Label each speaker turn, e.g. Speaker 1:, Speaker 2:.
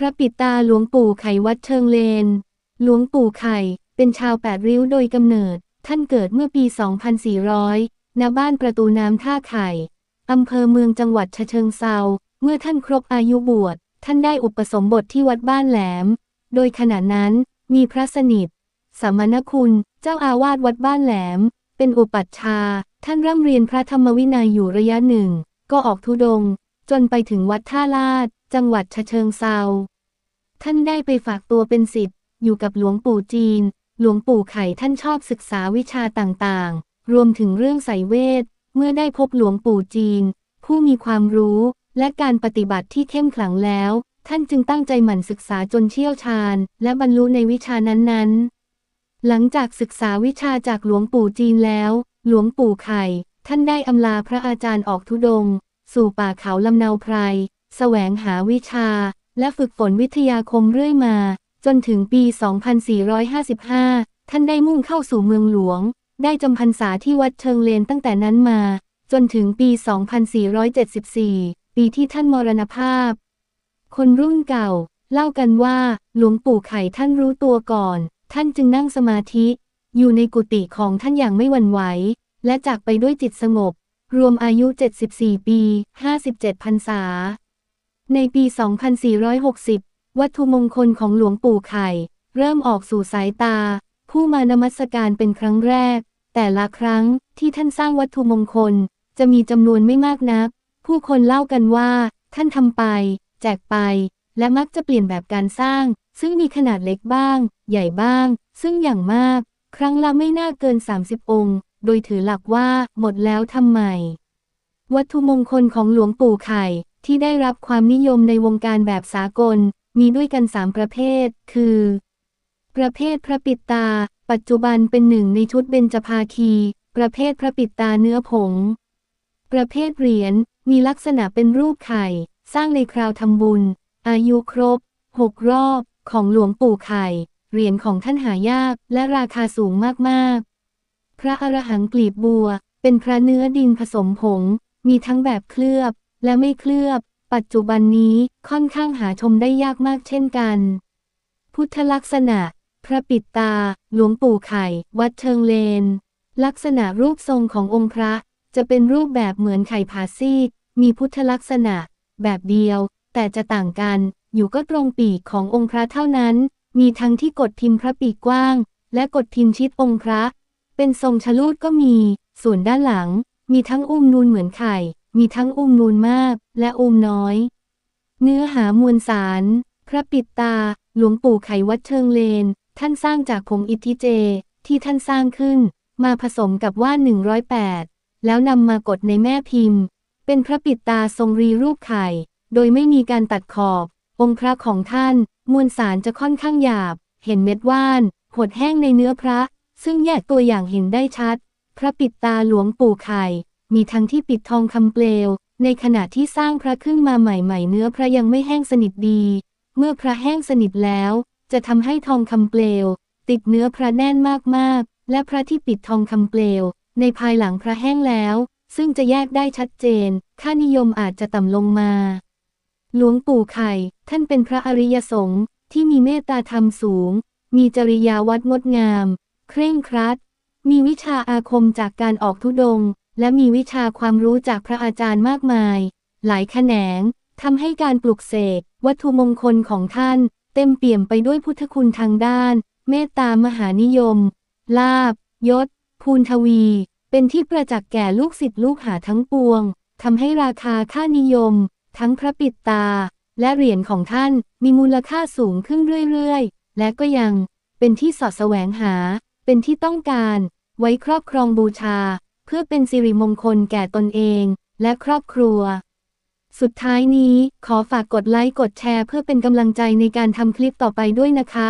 Speaker 1: พระปิดตาหลวงปู่ไขวัดเชิงเลน หลวงปู่ไข่ เป็นชาวแปดริ้วโดยกำเนิด ท่านเกิดเมื่อปี 2400 ณ บ้านประตูน้ำท่าไข่ อำเภอเมืองจังหวัดฉะเชิงเซา เมื่อท่านครบอายุบวช ท่านได้อุปสมบทที่วัดบ้านแหลม โดยขณะนั้นมีพระสนิท สมณคุณ เจ้าอาวาสวัดบ้านแหลม เป็นอุปัชฌาย์ ท่านร่ำเรียนพระธรรมวินัยอยู่ระยะหนึ่ง ก็ออกธุดง จนไปถึงวัดท่าลาด จังหวัดฉะเชิงเซา ท่านได้ไปฝากตัวเป็นศิษย์อยู่กับหลวงปู่จีน หลวงปู่ไข่ท่านชอบศึกษาวิชาต่างๆ รวมถึงเรื่องไสยเวท เมื่อได้พบหลวงปู่จีน ผู้มีความรู้และการปฏิบัติที่เข้มขลังแล้ว ท่านจึงตั้งใจหมั่นศึกษาจนเชี่ยวชาญ และบรรลุในวิชานั้นๆ หลังจากศึกษาวิชาจากหลวงปู่จีนแล้ว หลวงปู่ไข่ ท่านได้อำลาพระอาจารย์ออกธุดง สู่ป่าเขาลำเนาไพร แสวงหาวิชา และฝึกฝนวิทยาคมเรื่อยมา จนถึงปี 2455 ท่านได้มุ่งเข้าสู่เมืองหลวง ได้จำพรรษาที่วัดเชิงเลนตั้งแต่นั้นมา จนถึงปี 2474 ปีที่ท่านมรณภาพ คนรุ่นเก่า เล่ากันว่า หลวงปู่ไข่ท่านรู้ตัวก่อน ท่านจึงนั่งสมาธิ อยู่ในกุฏิของท่านอย่างไม่หวั่นไหว และจากไปด้วยจิตสงบ รวมอายุ 74 ปี 57พรรษา ในปี 2460 วัตถุมงคลของหลวงปู่ไข่ เริ่มออกสู่สายตา ผู้มานมัสการเป็นครั้งแรก แต่ละครั้งที่ท่านสร้างวัตถุมงคล จะมีจำนวนไม่มากนัก ผู้คนเล่ากันว่า ท่านทำไป แจกไป และมักจะเปลี่ยนแบบการสร้าง ซึ่งมีขนาดเล็กบ้าง ใหญ่บ้าง ซึ่งอย่างมาก ครั้งละไม่น่าเกิน 30 องค์ โดยถือหลักว่าหมดแล้วทำใหม่วัตถุมงคลของหลวงปู่ไข่ ที่ได้รับความนิยมในวงการแบบสากล มีด้วยกันสามประเภท คือ ประเภทพระปิดตา ปัจจุบันเป็นหนึ่งในชุดเบญจภาคี ประเภทพระปิดตาเนื้อผง ประเภทเหรียญมีลักษณะเป็นรูปไข่ สร้างในคราวทำบุญ อายุครบหกรอบของหลวงปู่ไข่ เหรียญของท่านหายากและราคาสูงมาก พระอรหังกลีบบัว เป็นพระเนื้อดินผสมผง มีทั้งแบบเคลือบ และไม่เคลือบ ปัจจุบันนี้ค่อนข้างหาชมได้ยากมากเช่นกัน พุทธลักษณะ พระปิดตา หลวงปู่ไข่ วัดเชิงเลน ลักษณะรูปทรงขององค์พระ จะเป็นรูปแบบเหมือนไข่ผาซีก มีพุทธลักษณะ แบบเดียว แต่จะต่างกัน อยู่ก็ตรงปีกขององค์พระเท่านั้น มีทั้งที่กดพิมพ์พระปีกกว้าง และกดพิมพ์ชิดองค์พระ เป็นทรงชะลูดก็มี ส่วนด้านหลัง มีทั้งอุ้มนูนเหมือนไข่ มีทั้งอุ้มนูนมาก และอุ้มน้อย เนื้อหามวลสาร พระปิดตา หลวงปู่ไขวัดเชิงเลน ท่านสร้างจากผงอิทธิเจ ที่ท่านสร้างขึ้น มาผสมกับว่าน108 แล้วนำมากดในแม่พิมพ์ เป็นพระปิดตาทรงรีรูปไข่ โดยไม่มีการตัดขอบ องค์พระของท่าน มวลสารจะค่อนข้างหยาบ เห็นเม็ดว่าน หดแห้งในเนื้อพระ ซึ่งแยกตัวอย่างเห็นได้ชัด พระปิดตาหลวงปู่ไข่ มีทั้งที่ปิดทองคำเปลว ในขณะที่สร้างพระขึ้นมาใหม่ๆ เนื้อพระยังไม่แห้งสนิทดี เมื่อพระแห้งสนิทแล้ว จะทำให้ทองคำเปลว ติดเนื้อพระแน่นมากๆ และพระที่ปิดทองคำเปลว ในภายหลังพระแห้งแล้ว ซึ่งจะแยกได้ชัดเจน ค่านิยมอาจจะต่ำลงมา หลวงปู่ไข่ ท่านเป็นพระอริยสงฆ์ที่มีเมตตาธรรมสูง มีจริยาวัดงดงาม เคร่งครัด มีวิชาอาคมจากการออกธุดง และมีวิชาความรู้จากพระอาจารย์มากมาย หลายแขนงทำให้การปลุกเสกวัตถุมงคลของท่าน เต็มเปี่ยมไปด้วยพุทธคุณทางด้าน เมตตามหานิยม ลาบยศ ภูนทวี เป็นที่ประจักษ์แก่ลูกศิษย์ลูกหาทั้งปวงทำให้ราคาค่านิยม ทั้งพระปิดตา และเหรียญของท่านมีมูลค่าสูงขึ้นเรื่อยๆ และก็ยังเป็นที่สอดแสวงหา เป็นที่ต้องการไว้ครอบครองบูชา เพื่อเป็นสิริมงคลแก่ตนเองและครอบครัว สุดท้ายนี้ขอฝากกดไลค์กดแชร์เพื่อเป็นกำลังใจในการทำคลิปต่อไปด้วยนะคะ